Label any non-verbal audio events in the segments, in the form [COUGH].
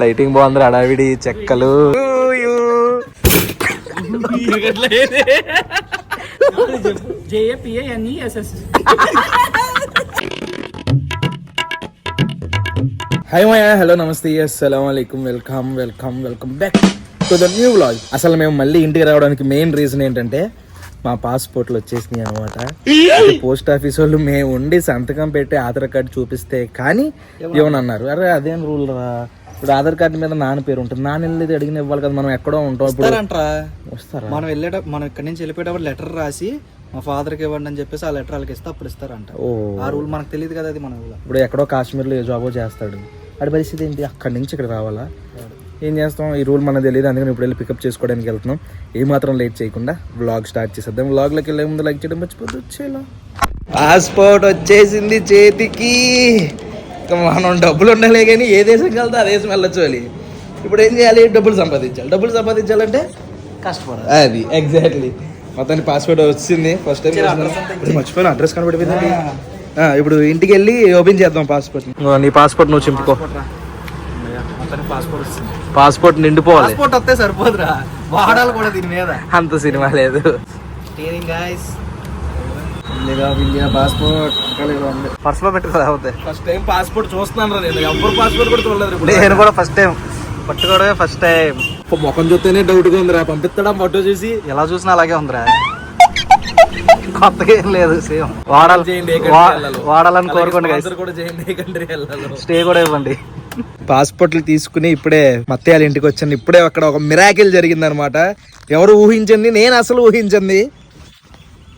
Lighting బాగుంది అడావిడి చెక్కలు. Hi మాయా hello నమస్తే. అస్సలం అయికం welcome welcome welcome back to the new vlog అసలు మేము మళ్ళీ ఇంటికి రావడానికి మెయిన్ రీజన్ ఏంటంటే మా పాస్పోర్ట్లు వచ్చేసినాయి అనమాట పోస్ట్ ఆఫీస్ వాళ్ళు మేము ఉండి సంతకం పెట్టి ఆధార్ కార్డు చూపిస్తే కానీ ఇవ్వనన్నారు అరే అదేం రూల్ రా? ఇప్పుడు ఆధార్ కార్డు మీద నాన్న పేరు ఉంటుంది. నాన్న వెళ్ళేది అడిగిన ఇవ్వాలి కదా మనం ఎక్కడో ఉంటాం. ఇప్పుడు వస్తారా? మనం వెళ్ళేట మనం ఇక్కడి నుంచి వెళ్ళిపోయేటప్పుడు లెటర్ రాసి మా father కి ఇవ్వండి అని చెప్పేసి ఆ లెటర్ వాళ్ళకి ఇస్తే అప్పుడు ఇస్తారంట. ఓ. ఆ రూల్ మనకు తెలియదు కదా అది మన ఇప్పుడు ఎక్కడో కాశ్మీర్లో ఏ జాబో చేస్తాడు. వాడి పరిస్థితి ఏంటి? అక్కడి నుంచి ఇక్కడ రావాలా? ఏం చేస్తాం? ఈ రూల్ మనకు తెలియదు అందుకని ఇప్పుడు వెళ్ళి పికప్ చేసుకోవడానికి వెళ్తున్నాం. ఏ మాత్రం లేట్ చేయకుండా వ్లాగ్ స్టార్ట్ చేసేద్దాం. వ్లాగ్లోకి వెళ్ళే ముందు లైక్ చేయడం మర్చిపోద్దు. వచ్చేలా. పాస్పోర్ట్ వచ్చేసింది చేతికి. మనం డబ్బులు ఉండాలి కానీ ఏ దేశంకి వెళ్తే ఆ దేశం వెళ్ళొచ్చు అని. ఇప్పుడు ఏం చేయాలి? డబ్బులు సంపాదించాలి. డబ్బులు సంపాదించాలంటే కష్టపడాలి అది ఎగ్జాక్ట్లీ మొత్తానికి పాస్పోర్ట్ వచ్చింది. ఫస్ట్ టైం మర్చిపోయిన? అడ్రస్ కనబడిపోయిందండి ఆ, ఇప్పుడు ఇంటికి వెళ్ళి ఓపెన్ చేద్దాం పాస్పోర్ట్ నీ. పాస్పోర్ట్ నువ్వు చింపుకో. పాస్పోర్ట్ నిండిపోవాలి. పాస్పోర్ట్ వస్తే సరిపోదురా. వాడాలి కూడా దీని మీద. అంత సినిమా లేదు. పర్సులో పెట్టుకోదా అవుతాయి ఫస్ట్ టైం పాస్పోర్ట్ చూస్తున్నాను నేను. ఎవరు పాస్పోర్ట్ కూడా చూడలేదు నేను కూడా ఫస్ట్ టైం. పట్టుకోవడమే ఫస్ట్ టైం. ముఖం చూస్తేనే డౌట్గా ఉందిరా. పంపిస్తాడా ఫోటో చూసి? ఎలా చూసినా అలాగే ఉందిరా. కొత్తగా ఏం లేదు సేమ్. వాడాలి. చేయండి. వాడాలని కోరుకోండి కూడా చేయండి కంట్రీ స్టే కూడా ఇవ్వండి. పాస్పోర్ట్లు తీసుకుని ఇప్పుడే మత్తయ్యాల ఇంటికి వచ్చాను. ఇప్పుడే అక్కడ ఒక మిరాకిల్ జరిగింది అనమాట ఎవరు ఊహించింది? నేను అసలు ఊహించింది.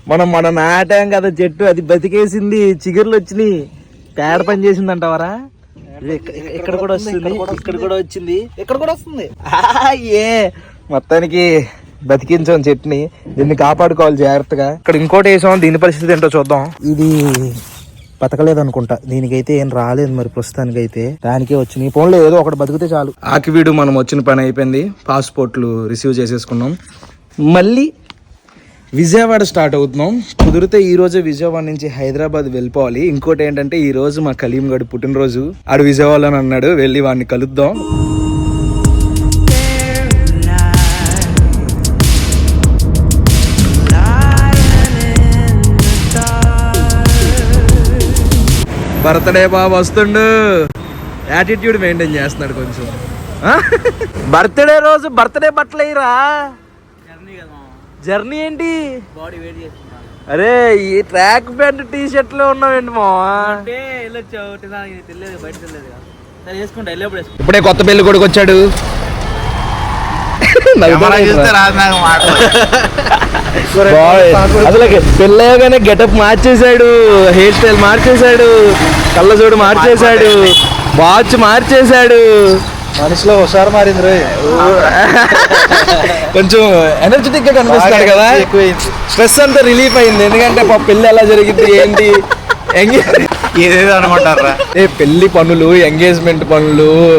మనం మన నాటాం కదా చెట్టు అది బతికేసింది చిగుర్లు వచ్చినాయి. పేడ పని చేసింది అంటావరా ఇక్కడ కూడా వస్తుంది ఇక్కడ కూడా వచ్చింది ఇక్కడ కూడా వస్తుంది. ఏ! మొత్తానికి బతికించాం చెట్టుని. దీన్ని కాపాడుకోవాలి జాగ్రత్తగా. ఇక్కడ ఇంకోటి వేసాం దీని పరిస్థితి ఏంటో చూద్దాం. ఇది బతకలేదు అనుకుంటా దీనికైతే ఏం రాలేదు మరి ప్రస్తుతానికి అయితే దానికే వచ్చినాయి. ఫోన్లో ఏదో ఒకటి బతికితే చాలు. ఆకివీడు మనం వచ్చిన పని అయిపోయింది. పాస్పోర్ట్లు రిసీవ్ చేసేసుకున్నాం. మళ్ళీ విజయవాడ స్టార్ట్ అవుతున్నాం. కుదిరితే ఈ రోజే విజయవాడ నుంచి హైదరాబాద్ వెళ్ళిపోవాలి. ఇంకోటి ఏంటంటే ఈ రోజు మా కలీం గడు పుట్టినరోజు. ఆడు విజయవాడలో అన్నాడు. వెళ్ళి వాడిని కలుద్దాం. బర్త్డే బాబు వస్తుండు. యాటిట్యూడ్ మెయింటైన్ చేస్తున్నాడు కొంచెం. బర్త్డే రోజు బర్త్డే బట్టలేరా జర్నీ ఏంటి? బాడీ వెయిట్ చేస్తున్నా. అరే ఈ ట్రాక్ ప్యాంట్ టీ షర్ట్లో ఉన్నావేంటి మా అంటే వెళ్ళొచ్చావు తినడానికి తెలియదు బయట తెలియదు కదా. సరే వేసుకుంటా వెళ్ళేప్పుడు వేసుకుంటా. ఇప్పుడే కొత్త పెళ్ళి కొడుకు వచ్చాడు. బాయ్. అసలు పెళ్ళగానే గెటప్ మార్చేశాడు హెయిర్ స్టైల్ మార్చేశాడు కళ్ళజోడు మార్చేశాడు వాచ్ మార్చేశాడు. మనిషిలో హుషారు మారింది రోయ్. [LAUGHS] కొంచెం ఎనర్జెటిక్గా కనిపిస్తున్నాడు కదా. స్ట్రెస్ అంతా రిలీఫ్ అయింది. ఎందుకంటే పాప పెళ్ళి ఎలా జరిగింది ఏంటి? ఎంగే- ఏదేదో అనుకుంటారా ఏ పెళ్ళి పనులు ఎంగేజ్మెంట్ పనులు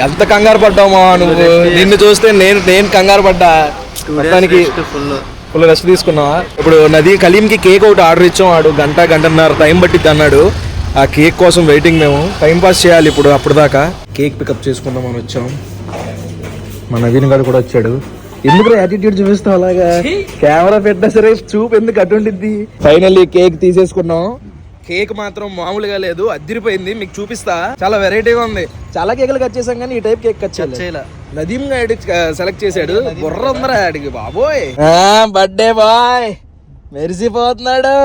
ఎంత కంగారు పడ్డామా నువ్వు? నిన్ను చూస్తే నేను నేను కంగారు పడ్డా? మొత్తానికి ఫుల్ ఫుల్ రెస్ట్ తీసుకున్నావా? ఇప్పుడు నది కలీంకి కేక్ ఒకటి ఆర్డర్ ఇచ్చాం ఆడు. గంట గంటన్నర టైం పట్టిద్ది అన్నాడు. ఆ కేక్ కోసం వెయిటింగ్ మేము. టైం పాస్ చేయాలి ఇప్పుడు అప్పుడు దాకా కేక్ పికప్ చేసుకుందాం అని వచ్చాం. మా నవీన్ గారు కూడా వచ్చాడు. ఎందుకు యాటిట్యూడ్ చూపిస్తావు అలాగా? కెమెరా పెట్టినా సరే చూపు ఎందుకు అటుండిద్ది ఫైనల్లీ కేక్ తీసేసుకున్నాం. కేక్ మాత్రం మామూలుగా లేదు అదిరిపోయింది మీకు చూపిస్తా. చాలా వెరైటీగా ఉంది. చాలా కేకులు కట్ చేసాం కానీ ఈ టైప్ కేక్ కట్ చేయలే. నదీం గాడి సెలెక్ట్ చేశాడు. బుర్ర ఉందరా ఆడికి బాబోయ్. బర్త్డే బాయ్ మెరిసిపోతున్నాడు.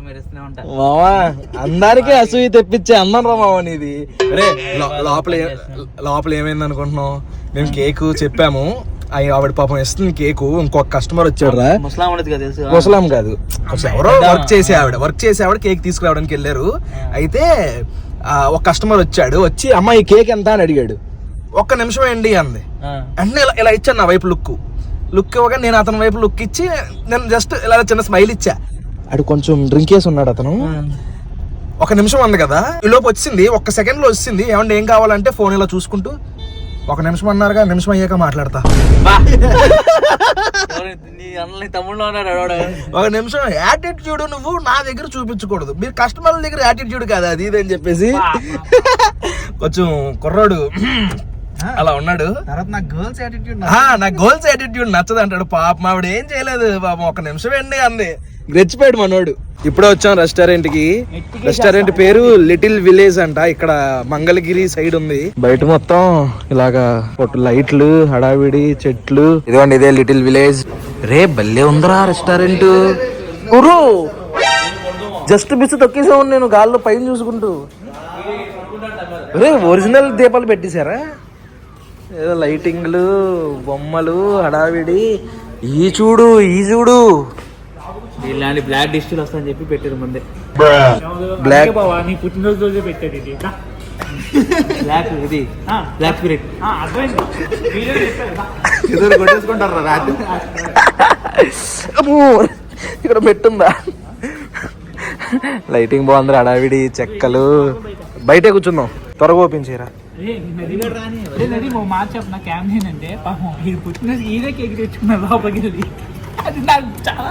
ఎప్పుడు మెరుస్తూనే ఉంటా మావా అందరికీ అసూయ తెప్పించే అన్నం రా మావా నీది. అరే లోపల లోపల ఏమైంది అనుకుంటున్నాం మేము కేక్ చెప్పాము. అయ్యి ఆవిడ పాపం ఇస్తుంది కేకు. ఇంకొక కస్టమర్ వచ్చాడు రా. ముస్లాం ఉండదు కదా తెలుసు ముసలాం కాదు. కొంచెం ఎవరో వర్క్ చేసే ఆవిడ. వర్క్ చేసే ఆవిడ కేక్ తీసుకురావడానికి వెళ్ళారు. అయితే ఒక కస్టమర్ వచ్చాడు. వచ్చి అమ్మాయి కేక్ ఎంత? అని అడిగాడు. ఒక్క నిమిషం ఏంటి అంది. అంటే ఇలా ఇలా ఇచ్చాను నా వైపు లుక్ లుక్ ఇవ్వగా నేను అతని వైపు లుక్ ఇచ్చి నేను జస్ట్ ఇలా చిన్న స్మైల్ ఇచ్చా. అడు కొంచెం డ్రింక్ వేసి ఉన్నాడు అతను. ఒక నిమిషం అంది కదా ఈ లోపు వచ్చింది ఒక్క సెకండ్లో వచ్చింది ఏమంటే ఏం కావాలంటే ఫోన్ ఇలా చూసుకుంటూ ఒక నిమిషం అన్నారుగా నిమిషం అయ్యాక మాట్లాడతా. [LAUGHS] ఒక నిమిషం యాటిట్యూడ్ నువ్వు నా దగ్గర చూపించకూడదు. మీరు కస్టమర్ల దగ్గర యాటిట్యూడ్ కాదు అది ఇది అని చెప్పేసి. కొంచెం కుర్రాడు అలా ఉన్నాడు. తర్వాత నాకు గర్ల్స్ యాటిట్యూడ్ ఆ, నా గోల్స్ యాటిట్యూడ్ నచ్చదు అంటాడు. పాపం ఆవిడ ఏం చేయలేదు. పాపం ఒక నిమిషం అండి అంది. రెచ్చిపోయాడు మనోడు. ఇప్పుడే వచ్చాం రెస్టారెంట్కి రెస్టారెంట్ పేరు లిటిల్ విలేజ్ అంట. ఇక్కడ మంగళగిరి సైడ్ ఉంది. బయట మొత్తం ఇలాగా లైట్లు హడావిడి చెట్లు. ఇదిగోండి ఇదే లిటిల్ విలేజ్. రే భలే ఉందిరా రెస్టారెంట్. గురు! జస్ట్ మిస్ తొక్కేసావు నేను గాల్లో పైన చూసుకుంటూ. రే ఒరిజినల్ దీపాలు పెట్టేశారా? ఏదో లైటింగ్లు బొమ్మలు హడావిడి. ఈ చూడు ఈ చూడు. ఇలాంటి బ్లాక్ డిస్టులు వస్తాయని చెప్పి పెట్టారు ముందే. బ్లాక్ బావా నీ పుట్టినరోజు రోజే పెట్టేది ఇది. బ్లాక్ ఇది. ఆ, బ్లాక్ స్పిరిట్. ఆ, అర్థమైంది. కొట్టేసుకుంటారా రాత్రి? ఇక్కడ పెట్టుందా లైటింగ్ బాగుంది హడావిడి చెక్కలు. బయటే కూర్చుందాం. త్వరగా ఓపెన్ చేయరా. మాట చెప్పిన? క్యామ్ ఏంటంటే పాపం కేక్ తెచ్చుకున్న లోపలికి వెళ్ళి. అది నాకు చాలా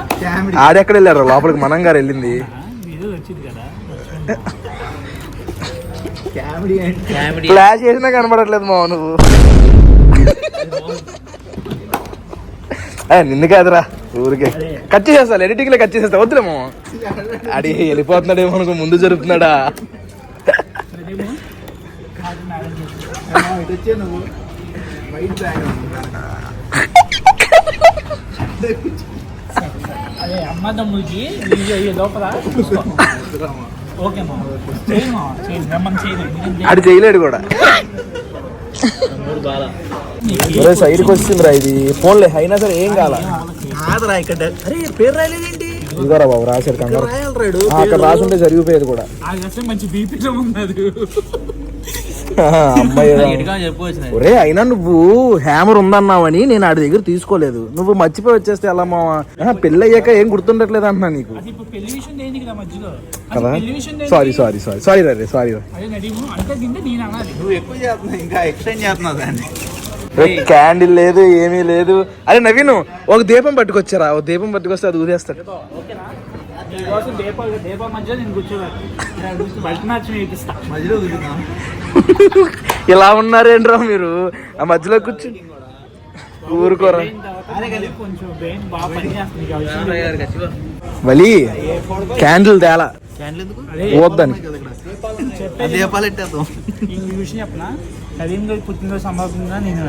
ఆడెక్కడ వెళ్ళారు? లోపలికి మనం గారు వెళ్ళింది ఏదో వచ్చింది కదా ఫ్లాష్ చేసినా కనబడట్లేదు మా నువ్వు. నిన్ను కాదురా ఊరికే. కట్ చేసేస్తా ఎడిటింగ్లో కట్ చేసేస్తా వద్దులే మామ [LAUGHS] అడి వెళ్ళిపోతున్నాడేమో అనుకో ముందు జరుపుతున్నాడా నదేమో కాదు మేడం వచ్చే నువ్వు వైట్ బ్యాగ్ అదే అమ్మ తమ్ముడికి లోపల. చూసుకో. ఓకే మా చేయలేడు కూడా. సైడ్కి వచ్చిందిరా ఇది. ఫోన్లే అయినా సరే ఏం కాల కాదురా ఇక్కడ అరే పేరు రాయలేదేంటి? ఇదిగోరా బాబు రాశారు కంగారు. రాయాలి రాడు ఆ, అక్కడ రాసుంటే జరిగిపోయేది కూడా. మంచి బీపీలో ఉన్నది. అమ్మాయి. ఒరే అయినా నువ్వు హ్యామర్ ఉందన్నావని నేను ఆడి దగ్గర తీసుకోలేదు. నువ్వు మర్చిపోయి వచ్చేస్తే ఎలా మావా? పెళ్ళి అయ్యాక ఏం గుర్తుండట్లేదు అంటున్నా నీకు. కదా? సారీ సారీ సారీ సారీ రే సారీ క్యాండిల్ లేదు ఏమీ లేదు. అరే నవీన్ ఒక దీపం పట్టుకొచ్చారా? ఒక దీపం పట్టుకొస్తే అది ఊదేస్తాడు. ఓకేనా? నీకోసం దీప దీప మధ్యలో నేను కూర్చోవాలి. బయట మ్యాచ్ నేర్పిస్తా మధ్యలో కూర్చున్నాం. [LAUGHS] ఇలా ఉన్నారేంట్రా మీరు? ఆ మధ్యలో కూర్చుని ఊరుకోరా. వలి క్యాండిల్ తేలా. చెప్పిన? కరీం గారి పుట్టినరోజు నేను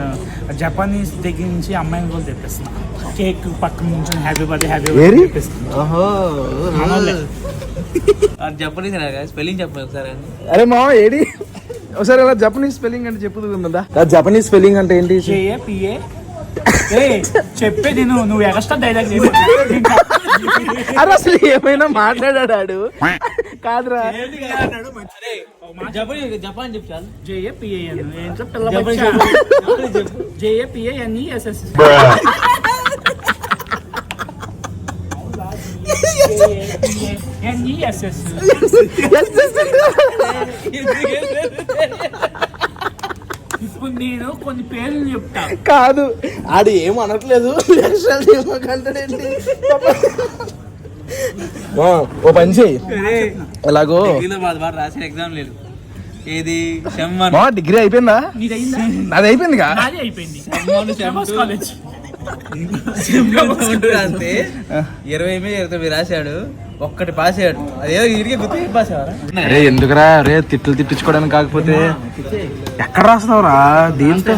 జపానీస్ దగ్గర నుంచి అమ్మాయిని కూడా తెప్పిస్తున్నా. కేక్ పక్కన నుంచి హ్యాపీ బర్త్డే హ్యాపీ? బర్త్డే తెప్పిస్తున్నా. జపనీస్ స్పెల్లింగ్ చెప్పండి ఒకసారి. అరే మా ఏడి? ఒకసారి అలా జపనీస్ స్పెల్లింగ్ అంటే చెప్పుతుందా జపనీస్ స్పెల్లింగ్ అంటే ఏంటి? జేఏ పిఏ ఏ చెప్పే నేను నువ్వు ఎక్స్ట్రా డైలాగ్ అరే అసలు ఏమైనా మాట్లాడాడు. కాదురా జపాన్ చెప్పు చాలు జేఏ పిఏ ఏంటో పిల్ల ఎస్ఎస్ ఎస్ఎస్ నేను కొన్ని పేర్లు చెప్తా. కాదు ఆడు ఏం అనట్లేదు. ఓ పని చెయ్యి ఎలాగో? రాసిన ఎగ్జామ్ లేదు. ఏది? షమ్మన్ మా డిగ్రీ అయిపోయిందా? నీది అయిపోయింది. రాస్తే ఇరవై మీద ఇరవై తొమ్మిది రాశాడు. ఒక్కటి పాస్ అయ్యాడు అదేదో ఇరిగే గుర్తు పాస్ అయ్యారా అరే ఎందుకురా? రే తిట్లు తిట్టించుకోవడానికి కాకపోతే ఎక్కడ రాస్తావురా దీంతో?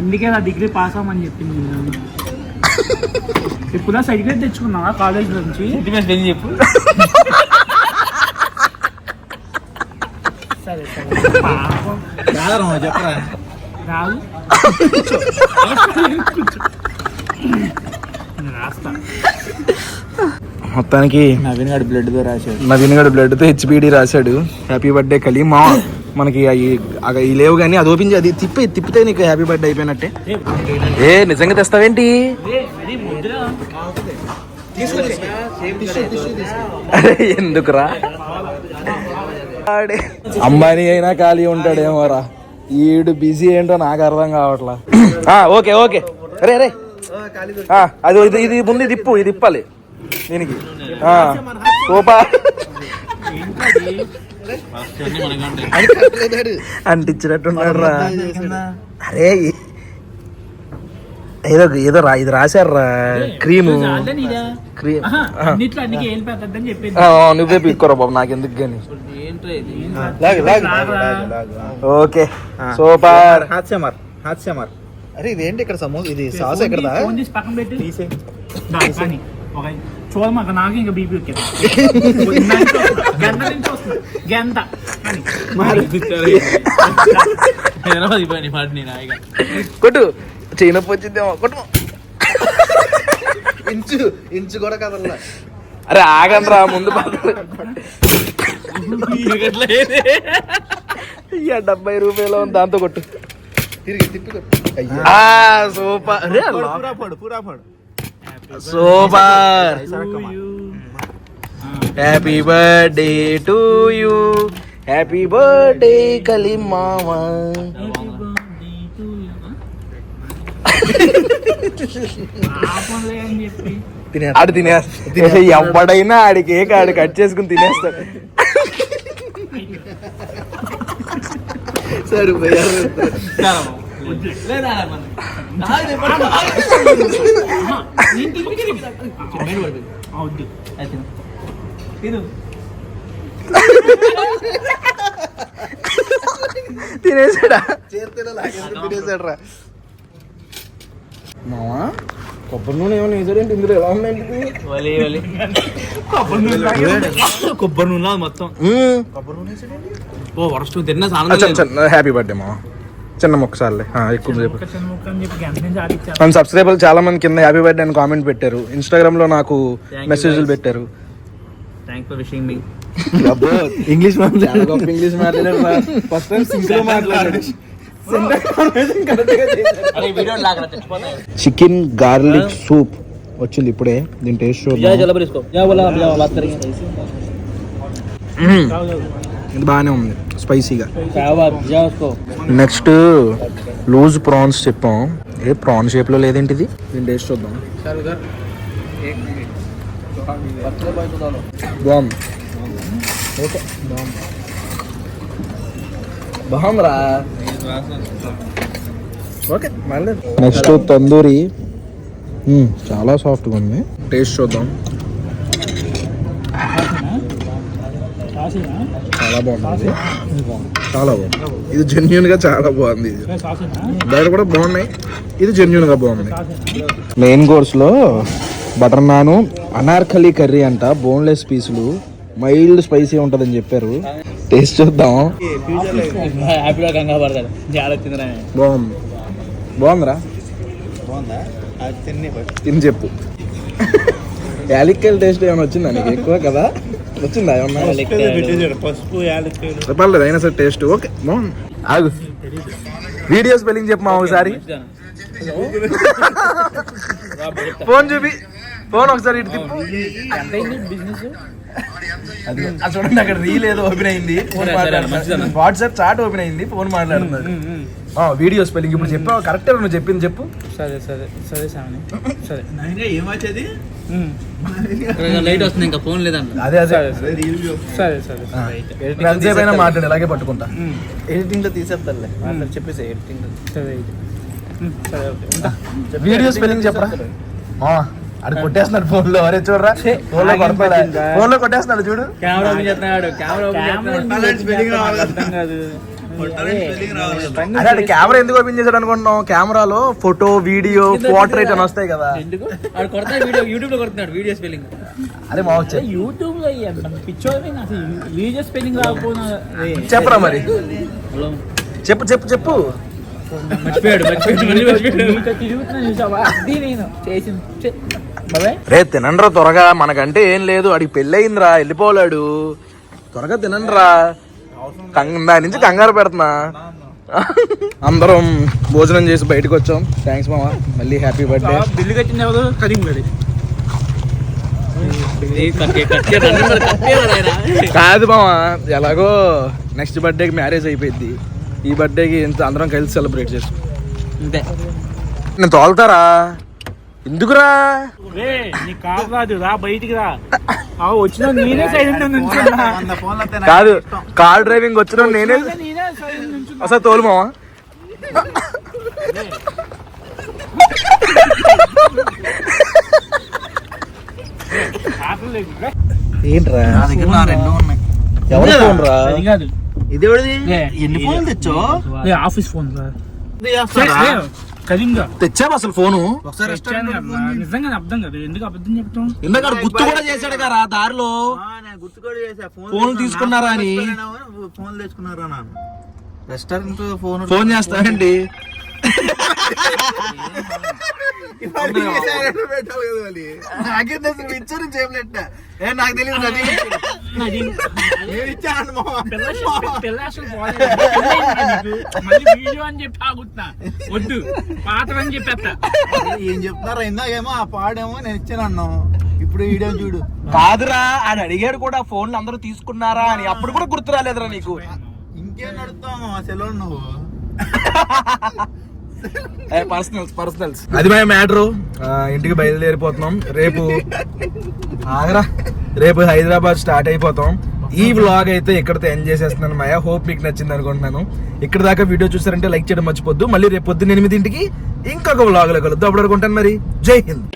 అందుకే నా డిగ్రీ పాస్ అవ్వమని చెప్పింది. ఇప్పుడు సర్టిఫికేట్ తెచ్చుకున్నావా కాలేజ్ నుంచి? చెప్పు? సరే చెప్పరా? మొత్తానికి నవీన్ గారి బ్లడ్తో రాశాడు. నవీన్ గడు బ్లడ్తో హెచ్బిడి రాశాడు. హ్యాపీ బర్త్డే కలి మా మనకి అవి లేవు కానీ అది ఓపెన్ చేయి, అది తిప్పి తిప్పితే నీకు హ్యాపీ బర్త్డే అయిపోయినట్టే. ఏ నిజంగా తెస్తావేంటి? అరే ఎందుకురా? అంబానీ అయినా ఖాళీ ఉంటాడేమోరా. ఈడు బిజీ ఏంటో నాకు అర్థం కావట్లా. ఆ, ఓకే ఓకే. రే రే అది ఇది ఇది ముందు ఇది ఇప్పు ఇది ఇప్పాలి దీనికి. ఆ, సూపర్ అంటించినట్టున్నాడు రా అరే ఏదో ఏదో రా ఇది రాశారు రా క్రీము. క్రీమ్ నువ్వే పిక్కోరా బాబు నాకు ఎందుకు కానీ ఓకే. సూపర్. హాత్ సెమర్ అరే ఇదేంటి ఇక్కడ సమోసా? ఇది సాస్ ఎక్కడదా? ఫోన్ తీసి పక్కన పెట్టి. దా, కానీ ఒక చూడ మాకు నాకు ఇంకా బీపీ ఎక్కేది గంట నుంచి వస్తుంది. గంట. కానీ పని పాటి నేను హాయిగా కొట్టు చేయి నొప్పి వచ్చిందేమో కొట్టు. ఇంచు ఇంచు కూడా కదల్లా. అరే ఆగండి రా ముందు డెబ్బై రూపాయలు ఉంది, దాంతో కొట్టు. తిరిగి తిప్పి ఆ సూపర్. అరే పూరా పడు పూరా పడు. Super. Happy birthday to you happy birthday కలి మామా ఆడు తినేస్తా. ఎవడైనా ఆడికి ఏ ఆడు కట్ చేసుకుని తినేస్తాడు సరే నేను తినేసాడా? తినేసాడు రా మామా కొబ్బరి నూనె ఏమైనా వేసాడేంటి ఇందులో ఎలా ఉందండి వలి కొబ్బరి నూనె మొత్తం. ఓ వర్షం తిన్నా హ్యాపీ బర్త్డే మామ చిన్న ఎక్కువ ముక్క నుంచి ఆడిచ్చాను మన సబ్స్క్రైబర్లు చాలా మంది కింద హ్యాపీ బర్త్డే అని కామెంట్ పెట్టారు. ఇన్స్టాగ్రామ్లో నాకు మెసేజ్లు. పెట్టారు. థ్యాంక్ ఫర్ విషింగ్ మీ ఇంగ్లీష్ ఇంగ్లీష్ మాట్లాడారు ఫస్ట్ టైం సింక్లో మాట్లాడాడు. వీడియో లాగా చచ్చిపోతాయి. చికెన్ గార్లిక్ సూప్ వచ్చింది ఇప్పుడే. దీని టేస్ట్ చూద్దాం. ఇది బాగానే ఉంది. స్పైసీగా. నెక్స్ట్ లూజ్ ప్రాన్స్ చెప్పాం. ఏ ప్రాన్ షేప్లో లేదేంటి ఇది దీని టేస్ట్ చూద్దాం. బాగుంది ఓకే నెక్స్ట్ తందూరి. చాలా సాఫ్ట్గా ఉంది. టేస్ట్ చూద్దాం. చాలా బాగుంది. చాలా బాగుంది. ఇది జెన్యున్గా చాలా బాగుంది. ఇది కూడా బాగున్నాయి. ఇది జెన్యున్గా బాగుంది. మెయిన్ కోర్స్లో బటర్ నాను అనార్కలి కర్రీ అంట బోన్లెస్ పీసులు మైల్డ్ స్పైసీ ఉంటదని చెప్పారు. టేస్ట్ చూద్దాం. బాగుంది. బాగుందిరా? బాగుందా? అది తిన్నే తిని చెప్పు. యాలిక్కల్ టేస్ట్ ఏమైనా వచ్చిందా నీకు? ఎక్కువ కదా? వచ్చిందా? ఏమన్నా పర్లేదు అయినా సరే టేస్ట్ ఓకే బాగుంది. ఆగు. వీడియో స్పెల్లింగ్ చెప్పమా ఒకసారి. [LAUGHS] ఫోన్ చూపి. ఫోన్ ఒకసారి ఇటు తిప్పు. బిజినెస్? అది చూడండి అక్కడ రీల్ ఏదో ఓపెన్ అయింది. ఫోన్ సరే, సరే. మాట్లాడుతున్నారు వాట్సాప్ చాట్ ఓపెన్ అయింది ఫోన్ మాట్లాడుతున్నారు ఆ, వీడియో స్పెల్లింగ్ ఇప్పుడు చెప్పావు కరెక్ట్ నువ్వు చెప్పింది చెప్పు. సరే సరే సరే సామని. సరే. ఏమొచ్చేది లైట్ వస్తుంది ఇంకా ఫోన్ లేదంట అదే అదే. సరే సరే. అయినా మాట్లాడు ఇలాగే పట్టుకుంటా. ఎడిటింగ్లో తీసేస్తానులే మాట్లాడి చెప్పేసి ఎడిటింగ్ సరే సరే ఓకే వీడియో స్పెల్లింగ్ చెప్పరా? ఆ, అది కొట్టేస్తున్నాడు ఫోన్లో అరే చూడరా. ఫోన్లో కొడతాడా ఫోన్లో కొట్టేస్తున్నాడు చూడు. కెమెరా ఓపెన్ చేస్తున్నాడు. కెమెరా అదే కెమెరా ఎందుకు ఓపెన్ చేశాడు అనుకుంటున్నాం కెమెరాలో ఫోటో వీడియో పోర్ట్రేట్ అని వస్తాయి కదా. ఎందుకు? ఆడు కొడతాడు వీడియో యూట్యూబ్లో కొడుతున్నాడు వీడియో స్పెల్లింగ్. అదే మా వచ్చే యూట్యూబ్లో వీడియో స్పెల్లింగ్ రాకపోయినా. చెప్పరా మరి? చెప్పు చెప్పు చెప్పు. మర్చిపోయాడు మర్చిపోయాడు మళ్ళీ మర్చిపోయాడు. ఇంకా తిరుగుతున్నా చూసావా? అది నేను చేసింది. రే తినండ్రా త్వరగా. మనకంటే ఏం లేదు. అడిగి పెళ్ళయిందిరా. వెళ్ళిపోలేడు త్వరగా తినండ్రా. దాని నుంచి కంగారు పెడుతున్నా. అందరం భోజనం చేసి బయటకు వచ్చాం. థ్యాంక్స్ మామ. మళ్ళీ హ్యాపీ బర్త్డే బిల్లు కట్టింది ఎవరు? కరీం గడి కాదు మామ. ఎలాగో నెక్స్ట్ బర్త్డేకి మ్యారేజ్ అయిపోయింది ఈ బర్త్డేకి ఇంత అందరం కలిసి సెలబ్రేట్ చేసుకుంటాం అంతే. నేను తోలుతారా? ఎందుకురా? రే నీ కారు రాదు రా బయటికి రా. ఆ వచ్చిన నేనే సైలెంట్ నుంచున్నా. కాదు కార్ డ్రైవింగ్ వచ్చిన నేనే నేనే అసలు తోలు మామ ఆటలు లేదు. రే. ఏంట్రా? నా దగ్గర నా రెండు ఉన్నాయి. ఎవరు ఫోన్ రా అది కాదు. ఇది ఎవరిది లే. ఎన్ని ఫోన్లు తెచ్చో ఆఫీస్ ఫోన్ రా. లే, కరీంగా. తెచ్చావు అసలు ఫోను? ఒకసారి తెచ్చాను కదా. నిజంగా అర్థం కదా. ఎందుకు అబద్ధం చెప్తాం ఇందాక గుర్తు కూడా చేశాడు కదా దారిలో. గుర్తుకోడి చేసా ఫోన్ ఫోన్లు తీసుకున్నారా అని. ఫోన్ తెచ్చుకున్నారా నాన్న? రెస్టారెంట్ ఫోన్ ఫోన్ చేస్తానండి నాకేం తెలియదు వీడియో అని చెప్పి ఆగుతున్నా. వద్దు. పాత్ర అని చెప్పేస్తా. ఏం చెప్తున్నారా ఇందాకేమో ఆ పాడేమో నేను ఇచ్చాను అన్నాం ఇప్పుడు వీడియో చూడు. కాదురా అని అడిగాడు కూడా ఫోన్లు అందరూ తీసుకున్నారా అని. అప్పుడు కూడా గుర్తు రాలేదురా నీకు. ఇంకేం నడుస్తావు ఆ సెలవు నువ్వు? పర్సనల్స్ పర్సనల్స్ అది మా మ్యాటరు. ఇంటికి బయలుదేరిపోతున్నాం. రేపు ఆగరా. రేపు హైదరాబాద్ స్టార్ట్ అయిపోతాం. ఈ వ్లాగ్ అయితే ఇక్కడతో ఎండ్ చేసేస్తున్నాను మాయ. హోప్ మీకు నచ్చింది అనుకుంటున్నాను. ఇక్కడ దాకా వీడియో చూసారంటే లైక్ చేయడం మర్చిపోద్దు. మళ్ళీ రేపు పొద్దున్న ఎనిమిదింటికి ఇంకొక వ్లాగ్లో కలుద్దాం. అప్పుడు అనుకుంటాను మరి. జై హింద్.